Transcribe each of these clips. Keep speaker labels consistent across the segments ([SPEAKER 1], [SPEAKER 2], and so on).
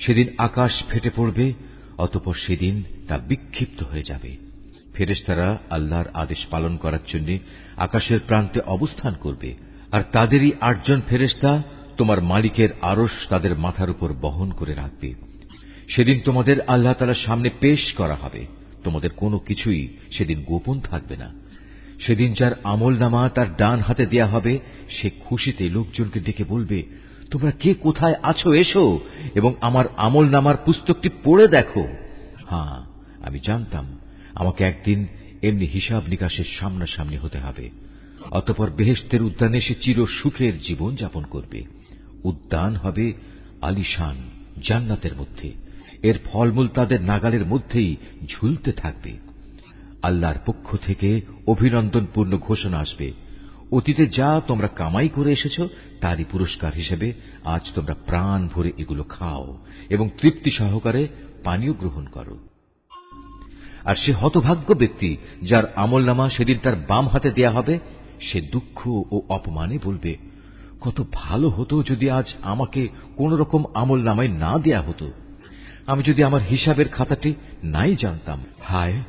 [SPEAKER 1] সেদিন আকাশ ফেটে পড়বে, অতপর সেদিন তা বিক্ষিপ্ত হয়ে যাবে। ফেরেশতারা আল্লাহর আদেশ পালন করার জন্য আকাশের প্রান্তে অবস্থান করবে, আর তাদেরই আটজন ফেরেশতা তোমার মালিকের আরশ তাদের মাথার উপর বহন করে রাখবে। সেদিন তোমাদের আল্লাহ তালার সামনে পেশ করা হবে, তোমাদের কোনো কিছুই সেদিন গোপন থাকবে না। সেদিন যার আমল নামা তার ডান হাতে দেয়া হবে, সে খুশিতে লোকজনকে ডেকে বলবে তোমরা কে কোথায় আছো, এসো, এবং আমার আমল নামার পুস্তকটি পড়ে দেখো। হ্যাঁ আমি জানতাম, আমাকে একদিন এমনি হিসাব নিকাশের সামনাসামনি হতে হবে। অতপর বেহেস্তের উদ্যানে সে চির সুখের জীবন যাপন করবে। উদ্যান হবে আলিশান, জান্নাতের মধ্যে। এর ফলমূল তাদের নাগালের মধ্যেই ঝুলতে থাকবে। আল্লাহর পক্ষ থেকে অভিনন্দনপূর্ণ ঘোষণা আসবে। অতীতে যা তোমরা কামাই করে এসেছ, তারই পুরস্কার হিসেবে আজ তোমরা প্রাণ ভরে এগুলো খাও এবং তৃপ্তি সহকারে পানীয় গ্রহণ করো। আর সে হতভাগ্য ব্যক্তি যার আমল নামা সেদিন তার বাম হাতে দেয়া হবে, সে দুঃখ ও অপমানে বলবে, কত ভালো হতো যদি আজ আমাকে কোন রকম আমল নামায় না দেয়া হতো। আমি যদি আমার হিসাবের খাতাটি নাই জানতাম। হায়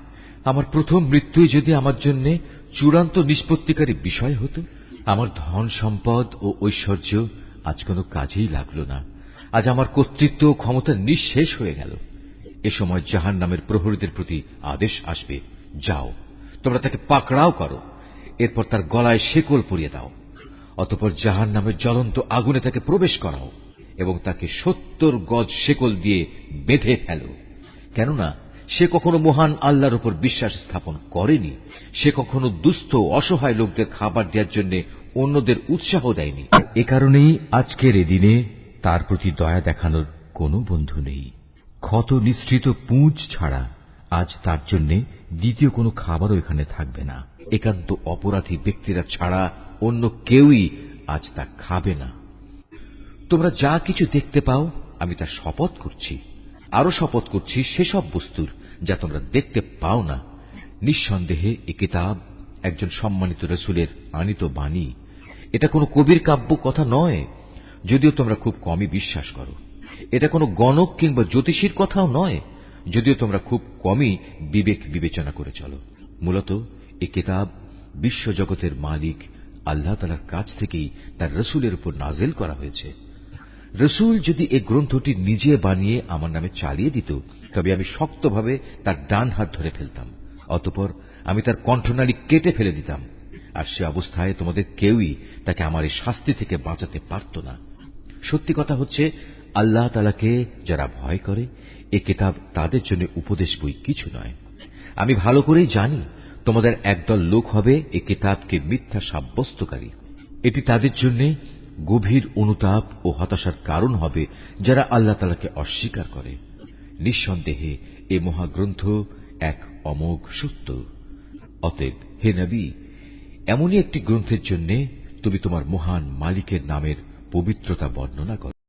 [SPEAKER 1] আমার প্রথম মৃত্যুই যদি আমার জন্য চূড়ান্ত নিষ্পত্তিকারী বিষয় হতো, আমার ধন সম্পদ ও ঐশ্বর্য আজ কোনো কাজেই লাগল না। আজ আমার কর্তৃত্ব ও ক্ষমতা নিঃশেষ হয়ে গেল। এ সময় জাহান নামের প্রহরীদের প্রতি আদেশ আসবে, যাও, তোমরা তাকে পাকড়াও করো, এরপর তার গলায় শেকল পরিয়ে দাও, অতপর জাহান নামের জ্বলন্ত আগুনে তাকে প্রবেশ করাও এবং তাকে সত্তর গজ শেকল দিয়ে বেঁধে ফেলো। কেননা সে কখনো মহান আল্লাহর উপর বিশ্বাস স্থাপন করেনি সে কখনো দুস্থ অসহায় লোকদের খাবার দেওয়ার জন্য অন্যদের উৎসাহ দেয়নি। এ কারণেই আজকের এদিনে তার প্রতি দয়া দেখানোর কোনো বন্ধু নেই। ক্ষত নিঃসৃত পুঁজ ছাড়া আজ তার জন্য দ্বিতীয় কোনো খাবারও এখানে থাকবে না। একান্ত অপরাধী ব্যক্তিরা ছাড়া অন্য কেউই আজ তা খাবে না। তোমরা যা কিছু দেখতে পাও আমি তা শপথ করছি। আরও শপথ করছি সেসব বস্তুর, যা তোমরা দেখতে পাও না। নিঃসন্দেহে এ কিতাব একজন সম্মানিত রসুলের আনিত বাণী। এটা কোনো কবির কাব্য কথা নয়, যদিও তোমরা খুব কমই বিশ্বাস করো। এটা কোনো গণক কিংবা জ্যোতিষীর কথাও নয়, যদিও তোমরা খুব কমই বিবেক বিবেচনা করে চলো। মূলত এ কিতাব বিশ্বজগতের মালিক আল্লাহ তালার কাছ থেকেই তার রসুলের উপর নাজেল করা হয়েছে। রসুল যদি এ গ্রন্থটি নিজে বানিয়ে আমার নামে চালিয়ে দিত, তবে আমি শক্তভাবে তার ডান হাত ধরে ফেলতাম, অতপর আমি তার কণ্ঠনালী কেটে ফেলে দিতাম, আর সে অবস্থায় তোমাদের কেউই তাকে আমার এই শাস্তি থেকে বাঁচাতে পারত না। সত্যি কথা হচ্ছে, আল্লাহ তালাকে যারা ভয় করে, এ কিতাব তাদের জন্য উপদেশ বই কিছু নয়। আমি ভালো করেই জানি তোমাদের একদল লোক হবে এ কিতাবকে মিথ্যা সাব্যস্তকারী। এটি তাদের জন্য গভীর অনুতাপ ও হতাশার কারণ হবে যারা আল্লাহ তালাকে অস্বীকার করে। নিঃসন্দেহে এ মহাগ্রন্থ এক অমোঘ সত্য। অতএব হে নবী, এমনই একটি গ্রন্থের জন্য তুমি তোমার মহান মালিকের নামের পবিত্রতা বর্ণনা করো।